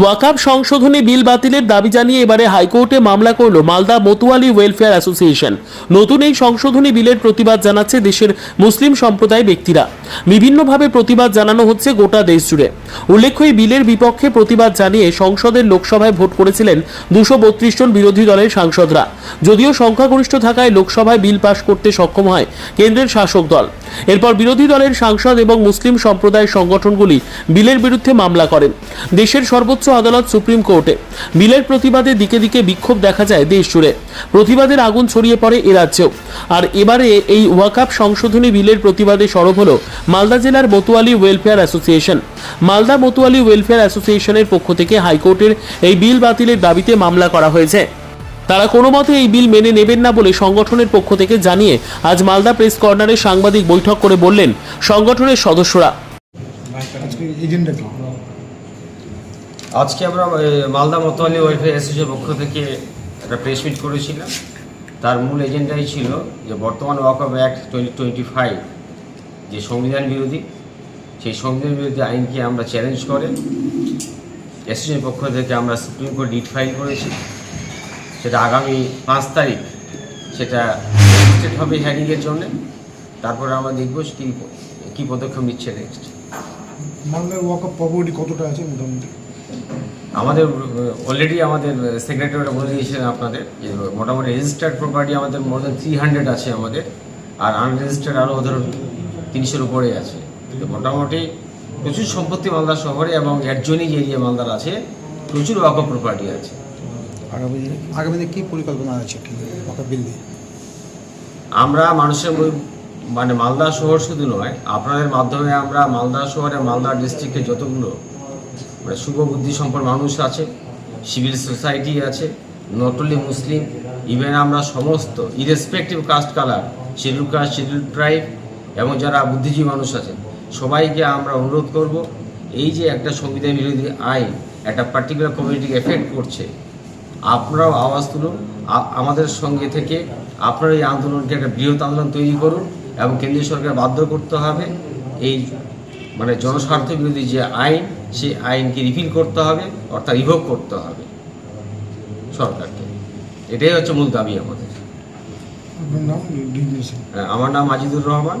ওয়াকাব সংশোধনী বিল বাতিলের দাবি জানিয়ে এবারে হাইকোর্টে মামলা করল মালদা মতুয়ালি ওয়েলফেয়ার অ্যাসোসিয়েশন। নতুন এই সংশোধনী বিলের প্রতিবাদ জানাচ্ছে দেশের মুসলিম সম্প্রদায় ব্যক্তিরা। বিভিন্নভাবে প্রতিবাদ জানানো হচ্ছে গোটা দেশ জুড়ে। উল্লেখ্য, এই বিলের বিপক্ষে প্রতিবাদ জানিয়ে সংসদের লোকসভায় ভোট করেছিলেন দুশো বত্রিশ জন বিরোধী দলের সাংসদরা। যদিও সংখ্যাগরিষ্ঠ থাকায় লোকসভায় বিল পাশ করতে সক্ষম হয় কেন্দ্রের শাসক দল। এরপর বিরোধী দলের সাংসদ এবং মুসলিম সম্প্রদায়ের সংগঠনগুলি বিলের বিরুদ্ধে মামলা করেন। দেশের সর্বোচ্চ আদালত সুপ্রিম কোর্টে। বিলের প্রতিবাদে দিকে দিকে বিক্ষোভ দেখা যায় দেশ জুড়ে প্রতিবাদের আগুন ছড়িয়ে পড়ে এ রাজ্যেও। আর এবারে এই ওয়াকাপ সংশোধনী বিলের প্রতিবাদে সরব হল মালদা জেলার মতুয়ালি ওয়েলফেয়ার অ্যাসোসিয়েশন। মালদা মতুয়ালি ওয়েলফেয়ার অ্যাসোসিয়েশনের পক্ষ থেকে হাইকোর্টের এই বিল বাতিলের দাবিতে মামলা করা হয়েছে। তারা কোনো মতে এই বিল মেনে নেবেন না বলে সংগঠনের পক্ষ থেকে জানিয়ে আজ মালদা প্রেস কর্নারে সাংবাদিক বৈঠক করে বললেন সংগঠনের সদস্যরা। আজকে আমরা মালদা মতোয়ালি ওয়েলফেয়ার অ্যাসোসিয়েশনের পক্ষ থেকে একটা প্রেস মিট করেছিলাম। তার মূল এজেন্ডাই ছিল যে বর্তমান ওয়াকআপ অ্যাক্ট টোয়েন্টি টোয়েন্টি ফাইভ যে সংবিধান বিরোধী সেই সংবিধান বিরোধী আইনকে আমরা চ্যালেঞ্জ করে? অ্যাসোসিয়েশনের পক্ষ থেকে আমরা সুপ্রিম কোর্ট রিট ফাইল করেছি। সেটা আগামী পাঁচ তারিখ সেটা রেজিস্ট্রেট হবে হ্যারিংয়ের জন্যে। তারপরে আমরা দেখব কী কী পদক্ষেপ নিচ্ছে নেক্সট মালদার ওয়াক অফ প্রপার্টি কতটা আছে মোটামুটি? আমাদের অলরেডি আমাদের সেক্রেটারিটা বলে দিয়েছিলেন আপনাদের যে মোটামুটি রেজিস্টার্ড প্রপার্টি আমাদের মোর দ্যান থ্রি হান্ড্রেড আছে আমাদের। আর আনরেজিস্টার্ড আরও ধরুন তিনশোর উপরে আছে। মোটামুটি প্রচুর সম্পত্তি মালদা শহরে এবং অ্যাডজনিং এরিয়া মালদার আছে প্রচুর ওয়াক প্রপার্টি আছে। আগামী দিনে আগামী দিনে কী পরিকল্পনা আছে কি বিল আমরা মানুষের মানে মালদা শহর শুধু নয় আপনাদের মাধ্যমে আমরা মালদা শহরে মালদা ডিস্ট্রিক্টে যতগুলো মানে শুভ বুদ্ধি সম্পন্ন মানুষ আছে সিভিল সোসাইটি আছে নট অনলি মুসলিম ইভেন আমরা সমস্ত irrespective caste colour schedule caste schedule tribe এবং যারা বুদ্ধিজীবী মানুষ আছেন সবাইকে আমরা অনুরোধ করব এই যে একটা সংবিধান বিরোধী আইন একটা পার্টিকুলার কমিউনিটিকে এফেক্ট করছে আপনারাও আওয়াজ তুলুন আমাদের সঙ্গে থেকে আপনারা এই আন্দোলনকে একটা বৃহৎ আন্দোলন তৈরি করুন এবং কেন্দ্রীয় সরকার বাধ্য করতে হবে এই মানে জনস্বার্থ বিরোধী যে আইন সেই আইনকে রিপিল করতে হবে অর্থাৎ রিভোক করতে হবে সরকারকে। এটাই হচ্ছে মূল দাবি আমাদের। হ্যাঁ, আমার নাম আজিদুর রহমান।